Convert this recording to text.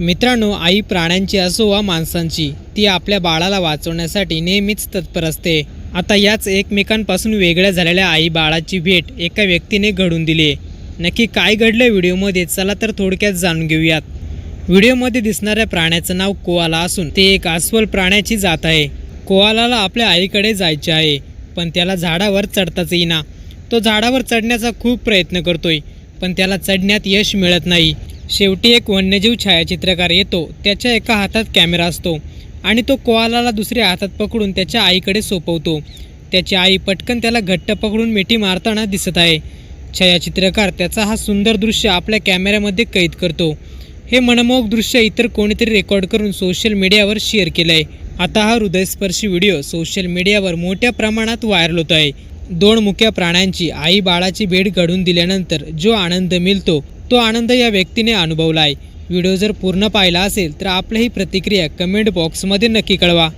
मित्रांनो आई प्राण्यांची असो वा माणसांची ती आपल्या बाळाला वाचवण्यासाठी नेहमीच तत्पर असते. आता याच एकमेकांपासून वेगळ्या झालेल्या आई बाळाची भेट एका व्यक्तीने घडून दिली. आहे नक्की काय घडलं व्हिडिओमध्ये चला तर थोडक्यात जाणून घेऊयात. व्हिडिओमध्ये दिसणाऱ्या प्राण्याचं नाव कोआला असून ते एक अस्वल प्राण्याची जात आहे. कोआलाला आपल्या आईकडे जायचे आहे पण त्याला झाडावर चढताच येईना. तो झाडावर चढण्याचा खूप प्रयत्न करतोय पण त्याला चढण्यात यश मिळत नाही. शेवटी एक वन्यजीव छायाचित्रकार येतो त्याच्या एका हातात कॅमेरा असतो आणि तो कोआलाला दुसऱ्या हातात पकडून त्याच्या आईकडे सोपवतो. त्याची आई पटकन त्याला घट्ट पकडून मिठी मारताना दिसत आहे. छायाचित्रकार त्याचा हा सुंदर दृश्य आपल्या कॅमेऱ्यामध्ये कैद करतो. हे मनमोहक दृश्य इतर कोणीतरी रेकॉर्ड करून सोशल मीडियावर शेअर केलं आहे आता हा हृदयस्पर्शी व्हिडिओ सोशल मीडियावर मोठ्या प्रमाणात व्हायरल होत आहे दोन मुक्या प्राण्यांची आई बाळाची भेट घडून दिल्यानंतर जो आनंद मिळतो तो आनंद या व्यक्तीने अनुभवला आहे. व्हिडिओ जर पूर्ण पाहिला असेल तर आपली ही प्रतिक्रिया कमेंट बॉक्समध्ये नक्की कळवा.